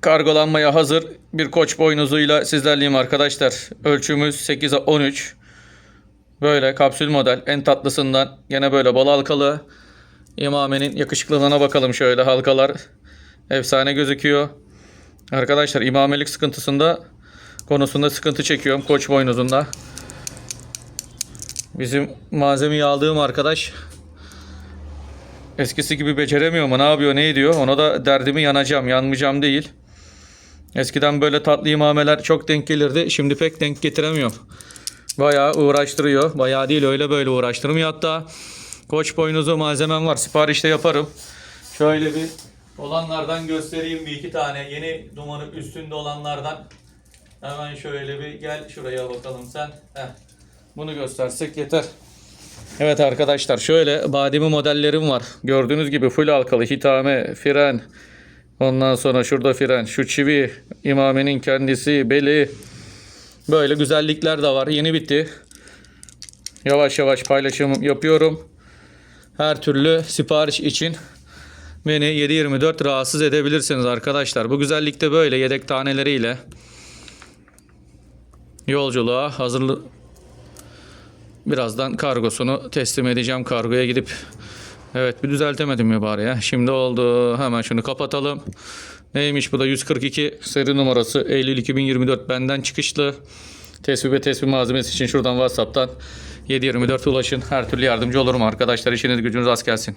kargolanmaya hazır bir koç boynuzuyla sizlerleyim arkadaşlar. Ölçümüz 8'e 13. Böyle kapsül model en tatlısından gene böyle bal halkalı. İmamenin yakışıklılığına bakalım şöyle halkalar. Efsane gözüküyor. Arkadaşlar imamelik sıkıntısında konusunda sıkıntı çekiyorum koç boynuzunda. Bizim malzemeyi aldığım arkadaş eskisi gibi beceremiyor mu? Ne yapıyor? Ne ediyor? Ona da derdimi yanacağım. Yanmayacağım değil. Eskiden böyle tatlı imameler çok denk gelirdi. Şimdi pek denk getiremiyorum. Bayağı uğraştırıyor. Bayağı değil öyle böyle uğraştırmıyor. Hatta koç boynuzu malzemem var. Siparişte yaparım. Şöyle bir olanlardan göstereyim bir iki tane. Yeni dumanı üstünde olanlardan. Hemen şöyle bir gel şuraya bakalım sen. Heh. Bunu göstersek yeter. Evet arkadaşlar şöyle bademi modellerim var. Gördüğünüz gibi full halkalı hitame, fren. Ondan sonra şurada fren, şu çivi, imamenin kendisi, beli. Böyle güzellikler de var. Yeni bitti. Yavaş yavaş paylaşım yapıyorum. Her türlü sipariş için beni 7/24 rahatsız edebilirsiniz arkadaşlar. Bu güzellikte böyle yedek taneleriyle yolculuğa hazırlı Birazdan kargosunu teslim edeceğim kargoya gidip. Evet bir düzeltemedim mi bari ya. Şimdi oldu. Hemen şunu kapatalım. Neymiş bu da 142 seri numarası Eylül 2024 benden çıkışlı. Tespih ve tespih malzemesi için şuradan WhatsApp'tan 724 ulaşın. Her türlü yardımcı olurum arkadaşlar. İşiniz gücünüz az gelsin.